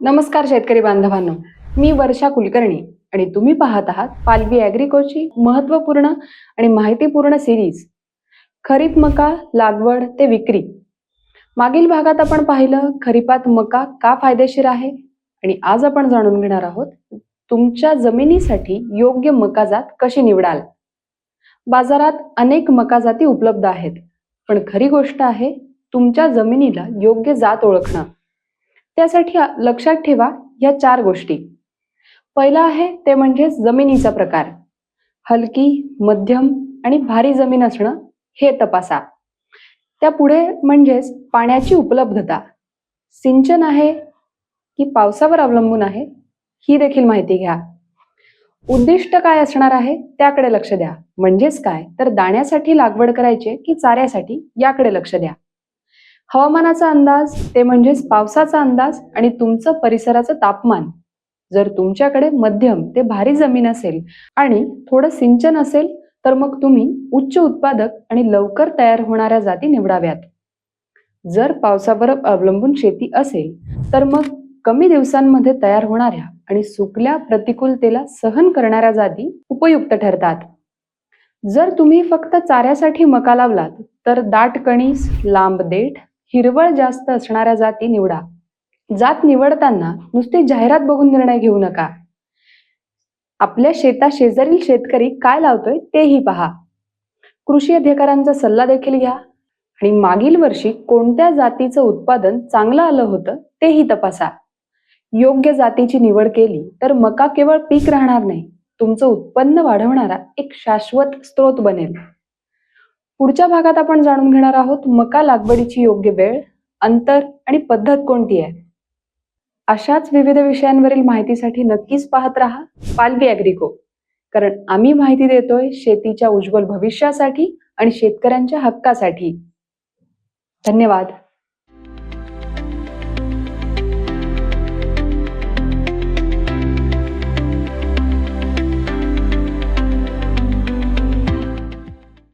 नमस्कार शेतकरी बांधवांनो. मी वर्षा कुलकर्णी आणि तुम्ही पाहत आहात पालवी ॲग्रिकोची महत्त्वपूर्ण आणि माहितीपूर्ण सिरीज खरीप मका लागवड ते विक्री. मागील भागात आपण पाहिलं खरीपात मका का फायदेशीर आहे? आणि आज आपण जाणून घेणार आहोत तुमच्या जमिनीसाठी योग्य मका जात कशी निवडाल? बाजारात अनेक मका जाती उपलब्ध आहेत पण खरी गोष्ट आहे तुमच्या जमिनीला योग्य जात ओळखणं. त्यासाठी लक्षात ठेवा या चार गोष्टी. पहिला आहे ते म्हणजे जमिनीचा प्रकार. हलकी मध्यम आणि भारी जमीन असणं हे तपासा. त्या पुढे म्हणजेच पाण्याची उपलब्धता. सिंचन आहे की पावसावर अवलंबून आहे ही देखील माहिती घ्या. उद्दिष्ट काय असणार आहे त्याकडे लक्ष द्या. म्हणजेच काय? तर दाण्यासाठी लागवड करायची की चाऱ्यासाठी? याकडे लक्ष द्या. हवामानाचा अंदाज ते म्हणजेच पावसाचा अंदाज आणि तुमचं परिसराचं तापमान. जर तुमच्याकडे मध्यम ते भारी जमीन असेल आणि थोडं सिंचन असेल तर मग तुम्ही उच्च उत्पादक आणि लवकर तयार होणाऱ्या जाती निवडाव्यात. जर पावसावर अवलंबून शेती असेल तर मग कमी दिवसांमध्ये तयार होणाऱ्या आणि सुकल्या प्रतिकूलतेला सहन करणाऱ्या जाती उपयुक्त ठरतात. जर तुम्ही फक्त चाऱ्यासाठी मका लावलात तर दाट कणीस लांब देठ हिरवळ जास्त असणाऱ्या जाती निवडा. जात निवडताना नुसती जाहिरात बघून निर्णय घेऊ नका. आपल्या शेता शेजारील शेतकरी काय लावतोय तेही पहा. कृषी अधिकाऱ्यांचा सल्ला देखील घ्या. आणि मागील वर्षी कोणत्या जातीचं उत्पादन चांगलं आलं होतं तेही तपासा. योग्य जातीची निवड केली तर मका केवळ पीक राहणार नाही. तुमचं उत्पन्न वाढवणारा एक शाश्वत स्रोत बनेल. पुढच्या भागात आपण जाणून घेणार आहोत मका लागवडीची योग्य वेळ अंतर आणि पद्धत कोणती आहे? अशाच विविध विषयांवरील माहितीसाठी नक्कीच पाहत राहा पालवी अॅग्रिको कारण आम्ही माहिती देतोय शेतीच्या उज्ज्वल भविष्यासाठी आणि शेतकऱ्यांच्या हक्कासाठी. धन्यवाद.